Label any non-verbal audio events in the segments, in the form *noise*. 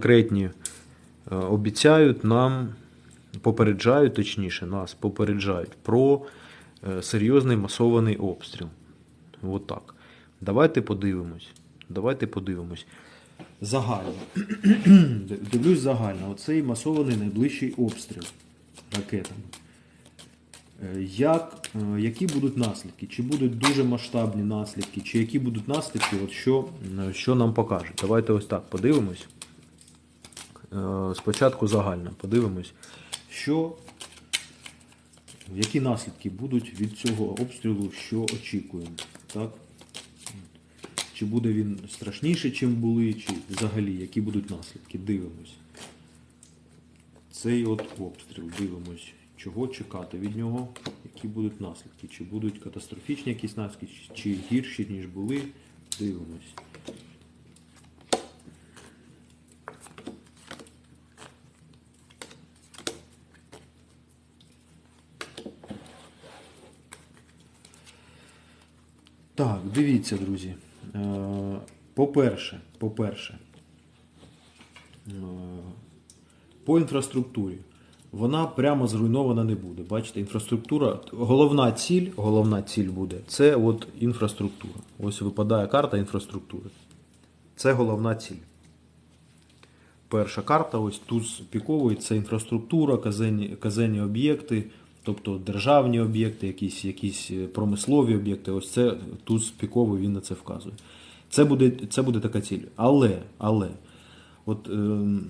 конкретні е, обіцяють нам, попереджають, точніше, нас попереджають про е, серйозний масований обстріл. От так. Давайте подивимось. Давайте подивимось. Загально. Дивлюсь загально. Оцей масований найближчий обстріл ракетами. Е, Як, які будуть наслідки? Чи будуть дуже масштабні наслідки, чи які будуть наслідки, от що, що нам покаже? Давайте ось так подивимось. Е, Спочатку загально подивимось, що, які наслідки будуть від цього обстрілу, що очікуємо. Так? Чи буде він страшніший, чим були, чи взагалі, які будуть наслідки? Дивимось. Цей от обстріл, дивимось, чого чекати від нього, які будуть наслідки. Чи будуть катастрофічні якісь наслідки, чи гірші, ніж були. Дивимось. Так, дивіться, друзі. Е, По-перше, по-перше, е, по інфраструктурі. Вона прямо зруйнована не буде. Бачите, інфраструктура, головна ціль, головна ціль буде це от інфраструктура. Ось випадає карта інфраструктури. Це головна ціль. Перша карта, ось тут це інфраструктура, казенні, казенні об'єкти, тобто державні об'єкти, якісь, якісь е, промислові об'єкти. Ось це тут піковий він на це вказує. Це буде, це буде така ціль. Але, але от е,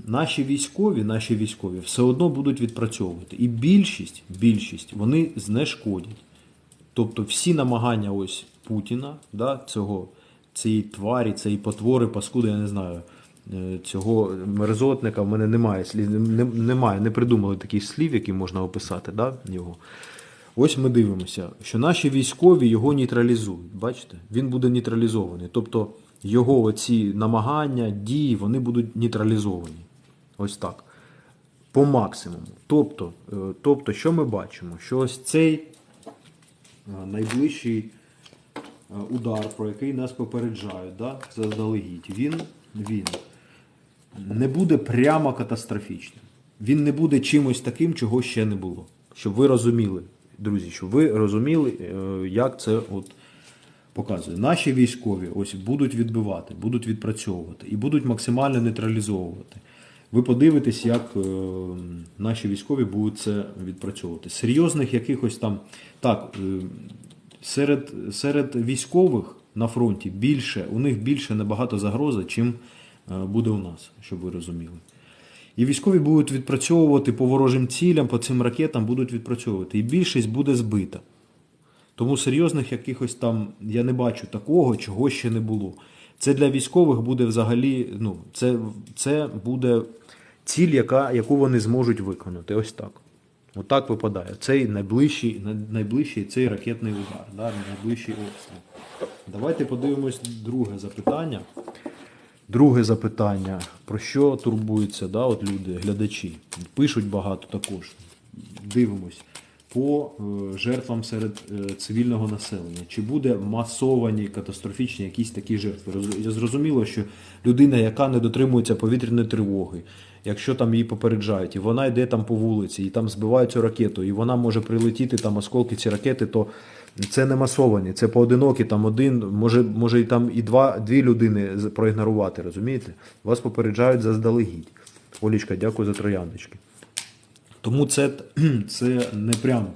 наші військові, наші військові все одно будуть відпрацьовувати. І більшість, більшість вони знешкодять. Тобто всі намагання ось Путіна, да, цього, цієї тварі, цієї потвори, паскуди, я не знаю, цього мерзотника, в мене немає слів, не- немає, не придумали таких слів, які можна описати да, його. Ось ми дивимося, що наші військові його нейтралізують. Бачите? Він буде нейтралізований. Тобто його оці намагання, дії, вони будуть нейтралізовані. Ось так. По максимуму. Тобто, е, тобто, що ми бачимо? Що ось цей е, найближчий е, удар, про який нас попереджають, да, заздалегідь, він, він не буде прямо катастрофічним. Він не буде чимось таким, чого ще не було. Щоб ви розуміли, друзі, щоб ви розуміли, е, як це от показує. Наші військові ось будуть відбивати, будуть відпрацьовувати і будуть максимально нейтралізовувати. Ви подивитесь, як е, наші військові будуть це відпрацьовувати. Серйозних якихось там. Так, е, серед, серед військових на фронті більше, у них більше набагато загроза, чим буде у нас, щоб ви розуміли. І військові будуть відпрацьовувати по ворожим цілям, по цим ракетам будуть відпрацьовувати. І більшість буде збита. Тому серйозних якихось там я не бачу такого, чого ще не було. Це для військових буде взагалі, ну, це, це буде ціль, яка, яку вони зможуть виконати. Ось так. Отак випадає. Цей найближчий, найближчий цей ракетний удар, да, найближчий обстріл. Давайте подивимось друге запитання. Друге запитання. Про що турбуються да, от люди, глядачі? Пишуть багато також. Дивимось. По е, жертвам серед е, цивільного населення. Чи буде масовані катастрофічні якісь такі жертви? Зрозуміло, що людина, яка не дотримується повітряної тривоги, якщо там її попереджають, і вона йде там по вулиці, і там збивають цю ракету, і вона може прилетіти там осколки ці ракети, то це не масовані, це поодинокі, там один, може, може і там і два, дві людини проігнорувати, розумієте? Вас попереджають заздалегідь. Олічка, дякую за трояндочки. Тому це, *clears throat* це не прям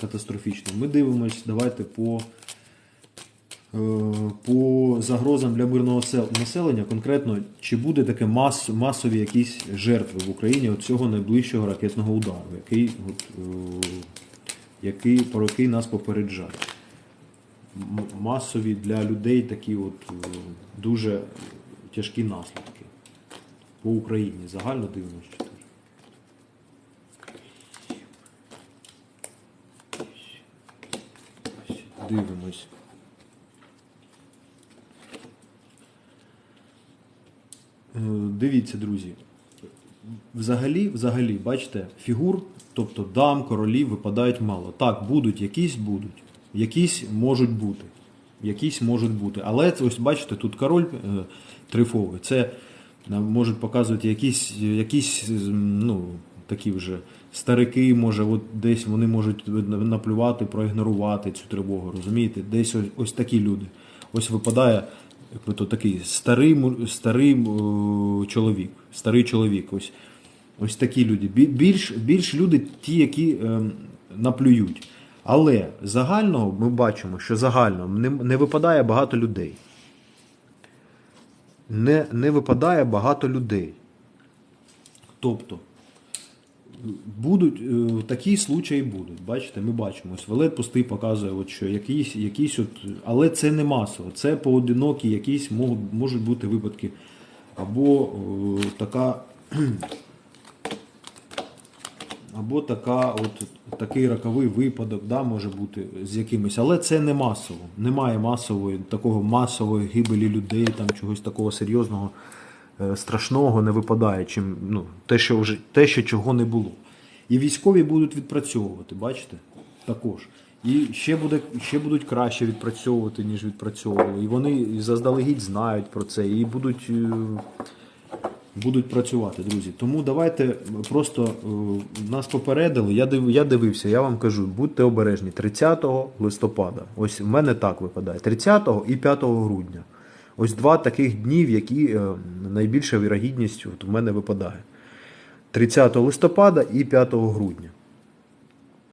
катастрофічно. Ми дивимось, давайте по, е, по загрозам для мирного населення, конкретно, чи буде таке мас, масові якісь жертви в Україні от цього найближчого ракетного удару, який, от, е, який, про який нас попереджають. Масові для людей такі от, е, дуже тяжкі наслідки. По Україні загально дивимося. чи теж? Дивимось. Е, Дивіться, друзі. Взагалі, взагалі, бачите, фігур, тобто дам, королів випадають мало. Так, будуть, якісь будуть, якісь можуть бути. Якісь можуть бути. Але ось бачите, тут король е, трифовий. Це можуть показувати якісь, якісь ну, такі вже старики, може, от десь вони можуть наплювати, проігнорувати цю тривогу, розумієте? Десь ось, ось такі люди. Ось випадає то такий старий, старий о, чоловік, старий чоловік. Ось, ось такі люди. Більш, більш люди ті, які ем, наплюють. Але загального ми бачимо, що загально не, не випадає багато людей. Не, не випадає багато людей. Тобто, будуть е, такі случаї будуть. Бачите, ми бачимо. Ось Валет пустий показує, от що якісь, якісь от, але це не масово, це поодинокі, якісь можуть бути випадки. Або е, така. Або така, от, такий роковий випадок да, може бути з якимось, але це не масово. Немає масової, такого масової гибелі людей, там чогось такого серйозного, е, страшного не випадає, чим ну, те, що вже те, що чого не було. І військові будуть відпрацьовувати, бачите? Також. І ще, буде, ще будуть краще відпрацьовувати, ніж відпрацьовували. І вони заздалегідь знають про це і будуть. Будуть працювати, друзі. Тому давайте просто е, нас попередили. Я див, я дивився, я вам кажу, будьте обережні. 30 листопада. Ось в мене так випадає. 30 і 5 грудня. Ось два таких днів, які е, найбільша вірогідність от в мене випадає. 30 листопада і 5 грудня.